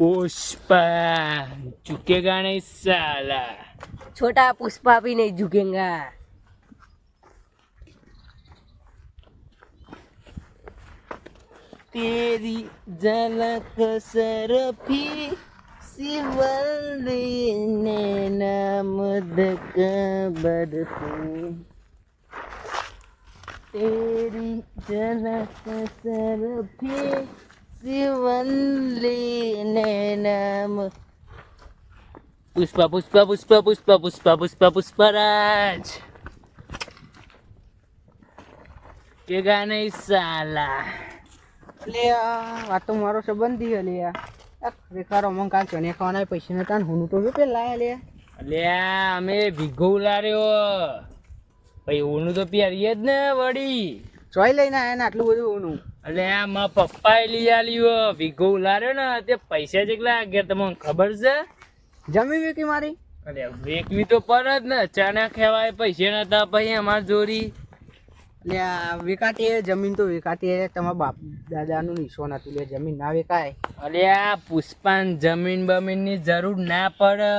પુષ્પા ઝુકેગા નહીં સાલા. છોટા પુષ્પા ભી નહીં ઝુકેગા. તેરી ઝલક સરફી શિવલી ને નામ દક બરફી તેરી ઝલક સરફી શિવલ્લી પુષ્પા પુષ્પા પુષ્પા પુષ્પા પુષ્પા પુષ્પા પુષ્પરાજ. કે ગાને સાલા. લે આ તો મારો સંબંધી હે લ્યા. રેખારો મન કાલ ચને ખાવાના પૈસા નતા ને હું તો શું પેલા લે લ્યા. અમે ભીગો ઉલાર્યો. ભાઈ ઓનું તો પહેરીએ જ ને વળી. ચોઈ લઈને આયા આટલું બધું ઓનું અલ્યા મારા પપ્પાએ લઈ આલ્યો ભીગો ઉલાર્યો ને તે પૈસા જેટલા ગયા તમને ખબર છે? જમી વેકી મારી? અરે વેકવી તો પર જ ને ચણા ખેવાય પૈસા નતા પછી અમાર જોડી. લે આ વેકાતી જમીન તો વેકાતી તમારા બાપ દાદાનું નિશો હતું લે જમીન ના વેકાય. આ પુષ્પાન જમીન બમીનની જરૂર ના પડે.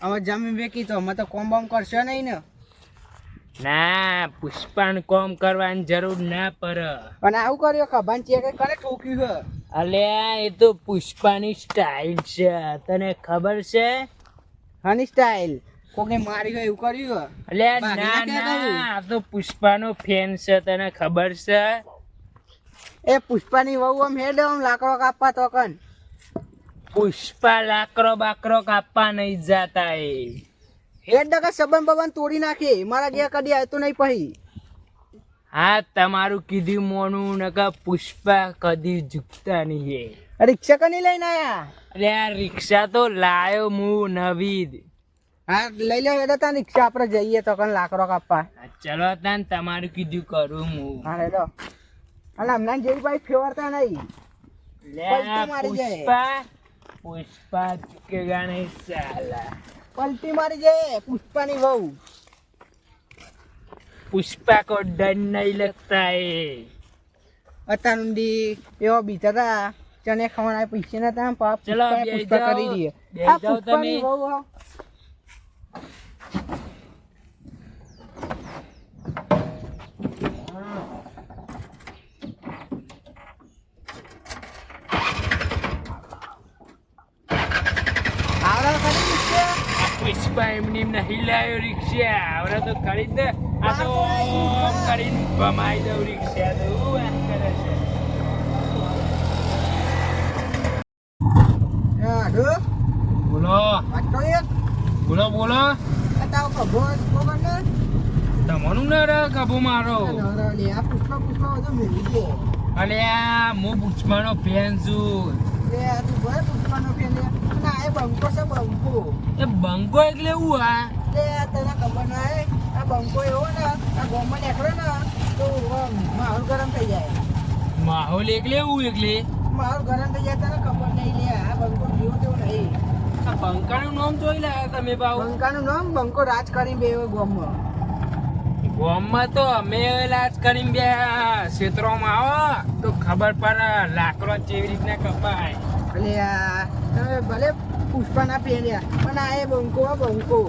અમે જમીન વેકી તો અમે તો કોમ બમ કરશો નહીં ને. ના પુષ્પાન કોમ કરવાની જરૂર ના પડે અને આવું કર્યો ખભાન ચેક કરે ઠોક્યું છે? અલ્યા એ તો પુષ્પાની સ્ટાઇલ છે. તને ખબર છે? હાની સ્ટાઇલ કોકને મારી હોય એવું કર્યું અલ્યા ના ના તો પુષ્પાનો ફેન છે. તને ખબર છે? એ પુષ્પાની વહુ આમ હેડ આમ લાકડો કાપવા તો કન. પુષ્પા લાકડો બાકરો કાપવા નહીં જાતા એ. હેડ દગા સબન બબન તોડી નાખે. મારા ગયા કદી આવતું નહીં પહી. હા તમારું કીધું મોનું નકા પુષ્પા કદી ઝૂકતા નહીં રિક્ષા કની લઈને આયા? અરે આ રિક્ષા તો લાયો હું નવી હા લઈ લે હેડો તા રિક્ષા આપણે જઈએ તો કન લાકડો કાપવા. ચલો તાન તમારું કીધું કરું હું હા હેડો. અને હમણાં જેવી ભાઈ ફેવરતા નહીં. લે. પુષ્પા પુષ્પા ચૂકેગા નહીં સાલા. પલટી મારી જાય પુષ્પાની વહુ. પુષ્પા કો ડર નહીં લગતા એ. અત્યાર એવા હતા ચને ખાવાના પૈસા નતા પાપ પુષ્પા કરી દઈએ આ પુષ્પાની. વહુ હા. આવડે ખરી રિક્ષા? પુષ્પા એમની એમ નહીં લાયો રિક્ષા. આવડે તો કરી જ આ તો કરીને ભમાઈ દઉં રિક્ષા. તો વાત કરે છે. બોલો. બોલો બોલો? તમારું ના? રે કબુ મારો. અલે હું પુષ્પાનો ફેન છું. તું પુષ્પાનો ફેન એ બંકો છે બંકો. એ બંકો એટલે એવું આ? લે, આ તને ખબર ના હે? આ બંકો એવો ને આ ગોમાં નીકળે ને તો માહોલ ગરમ થઈ જાય. માહોલ એકલે એવું એકલે? માહોલ ગરમ થઈ જાય તને ખબર નહીં લે આ બંકો જેવો તેવો નહીં. આ બંકાનું નામ જોઈ લાયા તમે બાવ બંકાનું નામ? બંકો રાજ કરી બે ગોમમાં. ગામમાં તો અમે લાજ કરીને બે ક્ષેત્રોમાં આવો તો ખબર પડે લાકડો કેવી રીતના કપાય. આ તમે ભલે પુષ્પાના પહેર્યા પણ આ એ બંકો બંકો.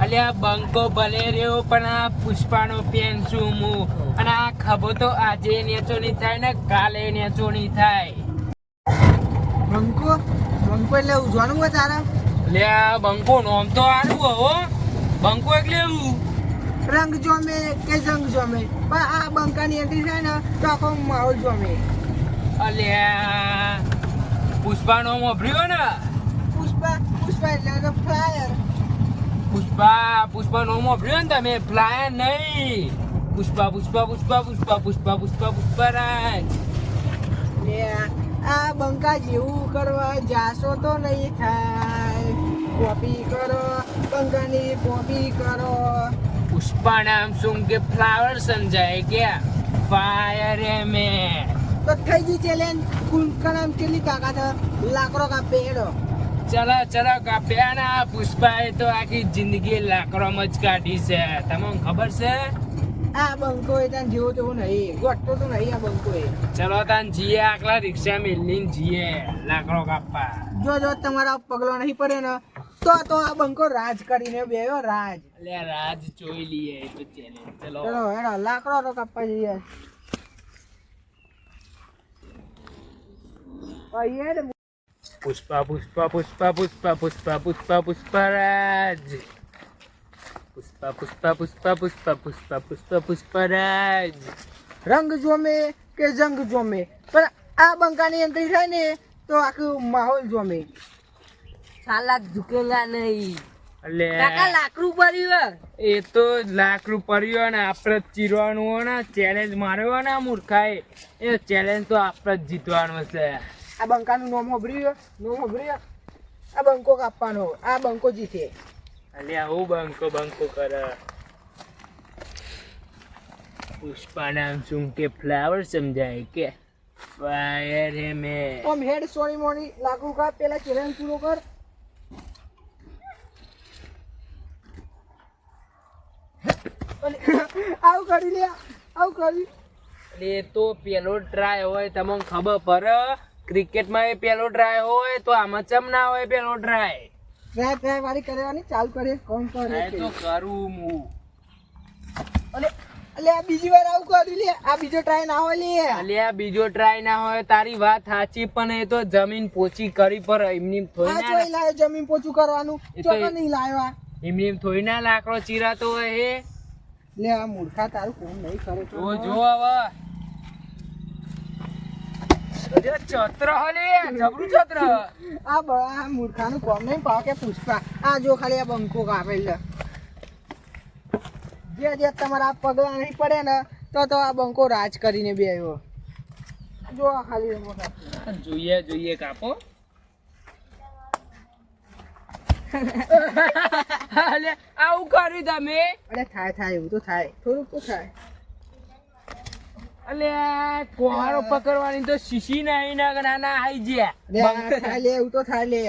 અલ્યા આ બંકો ભલે રહ્યો પણ આ પુષ્પાનો પેન છું હું અને આ ખભો તો આજે નેચો નહીં થાય ને કાલે નેચો નહીં થાય. બંકો? બંકો એટલે ઉજવાનું હોય તારા? આ બંકો નોમ તો આડું હો. બંકો એટલે એવું રંગ જોમે કે જંગ જોમે? પણ આ બંકાની એન્ટ્રી થાય ને તો આખો માહોલ જોમે. અલ્યા પુષ્પા નો મોભર્યો ને? પુષ્પા પુષ્પા એટલે ફ્લાયર. પુષ્પા પુષ્પા નો મોભર્યો ને તમે? ફ્લાયર નહીં. પુષ્પા પુષ્પા પુષ્પા પુષ્પા પુષ્પા પુષ્પા પુષ્પા પુષ્પારાજ આ બંકા જેવું કરવા જાશો તો નહીં થાય. કોપી કરો બંકાની કોપી કરો. પુષ્પા નામ શું કે ફ્લાવર સમજાય ગયા ફાયર મેં તો થઈ ગઈ ચેલેન્જ કુંકણ કેટલી તાકાત લાકડો કાપે એડો ચલો ચલો કાપ્યા ના પુષ્પાએ તો આખી જિંદગી લાકડોમાં જ કાઢી છે. તમને ખબર છે? આ બંકો એ ત્યાં જેવો તેવો નહીં ગોઠતો તો નહીં આ બંકો એ ચલો તાન જીએ આકલા રિક્ષા મેલીને જીએ લાકડો કાપવા. જો જો તમારા પગલો નહીં પડે ને તો તો આ બંકો રાજ કરીને બેયો રાજ. એટલે રાજ જોઈ લઈએ તો. ચલો. લાકડો તો કાપવા જઈએ અહીંયા ને પુષ્પા પુષ્પા પુષ્પા પુષ્પા પુષ્પા પુષ્પા પુષ્પરાજ પુષ્પા પુષ્પા પુષ્પા પુષ્પા પુષ્પા પુષ્પા પુષ્પરાજ રંગ જોમે કે જંગ જોમે? પણ આ બંકાની એન્ટ્રી થાય ને તો આખું માહોલ જોમે. સાલાક ઝુકેલા નહીં. એટલે કાકા લાકડું પડ્યું એ તો લાકડું પડ્યું ને આપણે જ ચીરવાનું હોય ને ચેલેન્જ માર્યો ને મૂર્ખાએ. એ ચેલેન્જ તો આપણે જ જીતવાનું છે. આ બંકાનું નોમ હોભર્યું નોમ હોભર્યું આ બંકો કાપવાનો આ બંકો જીતે. એટલે હું બંકો બંકો કરે? પુષ્પા નામ શું કે ફ્લાવર સમજાય કે? ફાયર હે મે. ઓમ હેડ સોની મોની લાગુ કા પેલા ચેલેન્જ પૂરો કર. આવું કરી લે આવું કરી. એ તો પેલો ટ્રાય હોય તમને ખબર પડે? ક્રિકેટમાં એ પેલો ટ્રાય હોય તો આમાં ચમ ના હોય પેલો ડ્રાય ડ્રાય ડ્રાય વાળી કરવાની ચાલુ કરે કોણ કરે એ તો કરું હું. અલે અલે આ બીજી વાર આવું કરી લે આ બીજો ટ્રાય ના હોય લે. અલ્યા બીજો ટ્રાય ના હોય તારી વાત સાચી પણ એ તો જમીન પોચી કરી પર એમની થોઈ થોડી આ લાયો જમીન પોચું કરવાનું એ- નહીં લાવ્યો આ. એમની થોઈ ના લાકડો ચીરાતો હોય હે. લે આ મૂર્ખા તારું કોણ નહીં કરે તો જો હવે ચત્ર હલે જબરું ચત્ર આ આ મૂર્ખાનું કોમ નહીં પાવ કે પુષ્પા. આ જો ખાલી આ બંકો કાપેલ જે જે તમારા પગલા નહીં પડે ને તો તો આ બંકો રાજ કરીને બે આવ્યો. જો આ ખાલી જોઈએ જોઈએ કાપો. આવું કર્યું તમે. અરે થાય થાય એવું તો થાય. થોડુંક તો થાય. અલે કોહારો પકડવાની તો શીશી નહીં ના નાના આઈ ગયા. લે એવું તો થાય લે.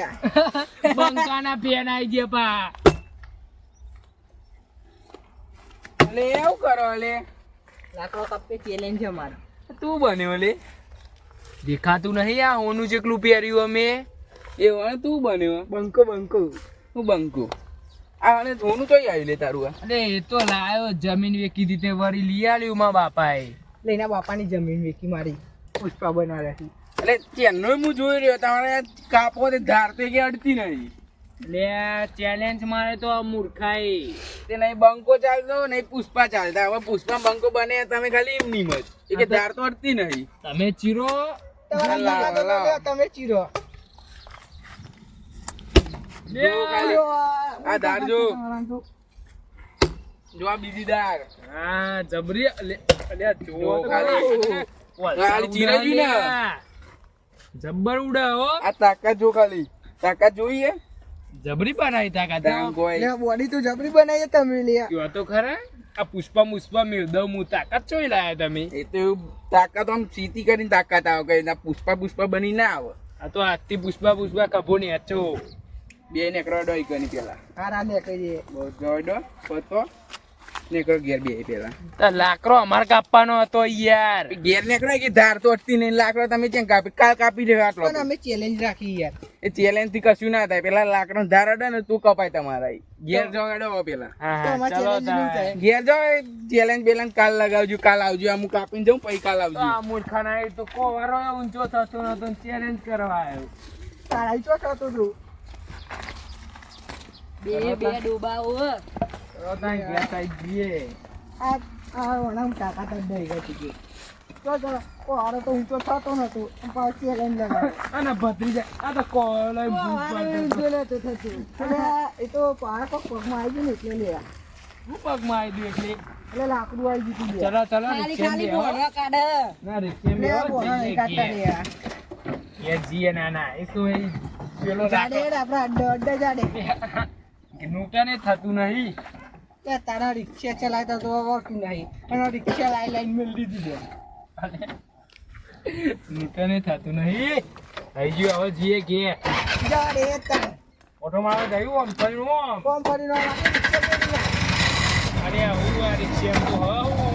બંકાના પેન આઈ ગયા પા. અલે એવું કરો અલે. લાકડો કાપે ચેલેન્જ છે મારો તું બન્યો લે દેખાતું નહીં આ હોનું જેટલું પહેર્યું અમે. એ વણ તું બન્યો બંકો બંકો. હું બંકો. આને હોનું ચોઈ આવી લે તારું અરે એ તો લાયો જમીન વેકી દીધે વળી લઈ આવ્યું મા બાપાએ. લઈને બાપાની જમીન વેચી મારી પુષ્પા બનાવ્યા એટલે ચેનનો હું જોઈ રહ્યો તમારે કાપો તે ધાર તો કે અડતી નહીં લે ચેલેન્જ મારે તો મૂર્ખાઈ. તે નહીં બંકો ચાલતો નહીં પુષ્પા ચાલતા. હવે પુષ્પા બંકો બને તમે ખાલી એમ નિમ જ. એ કે ધાર તો અડતી નહીં તમે ચીરો? તમે ચીરો. આ ધાર જો. જો. આ બીજી હા જબરી અલે અલે જો ખાલી. ગયું ને. જબ્બર ઉડા હો. આ તાકાત જો ખાલી. તાકાત જોઈએ. જબરી બનાવી તાકાત લે, બોડી તો જબરી બનાવી તમે લે. કયો તો ખરા. આ પુષ્પા મુષ્પા મેળદવ મુ તાકાત ચોઈ લાયા તમે. એ તો તાકાત આમ સીતી કરીને તાકાત આવ કઈ ના પુષ્પા પુષ્પા બની ના આવે. આ તો આજથી પુષ્પા પુષ્પા કભો ની અચો બે નેકરો ડોઈ કરી પેલા. હારા ને કહીએ બહુ જોઈ દો પતો. નેકરો ઘેર બે પેલા લાકડો અમારે કાપવાનો હતો યાર. ઘેર નેકરો કે ધાર તો અટતી નહીં લાકડો તમે ક્યાં કાપી? કાલ કાપી રહ્યો આટલો અમે ચેલેન્જ રાખી યાર. એ ચેલેન્જથી કશું ના થાય. પેલા લાકડો ધાર અડે ને તું કપાય તમારા ઘેર પેલા ચલો નહીં તાર. થાય. ઘેર જો ચેલેન્જ બેલેન્જ કાલ લગાવજો કાલ આવજો. આમ કાપીને જાઉં પછી કાલ આવજો. આ મૂર્ખાના એ તો કોવારો ઊંચો થતો નતો ચેલેન્જ કરવા આવ્યો. તારા ચો થતો તું. બે બે ડોબાઓ લાકડું આવી ગયું ચલો ચલો કાઢે. ના ના એ તો એ પેલો જાડે હેડ આપડે અડ્ડે અડ્ડે જાડે નુકસાન થતું નહીં. તારા રિક્ષા ચલાવતા તો વર્ક નહીં. અને રિક્ષા લાઈ લાઈન મેળ દીધી દે લૂંટાને થતું નહીં. થઈ ગયું હવે જીએ કે રે તને ઓટો મારવા ગયું આમ ફરીનું આમ? ફરીનું અરે હું આ રિક્ષા તો હા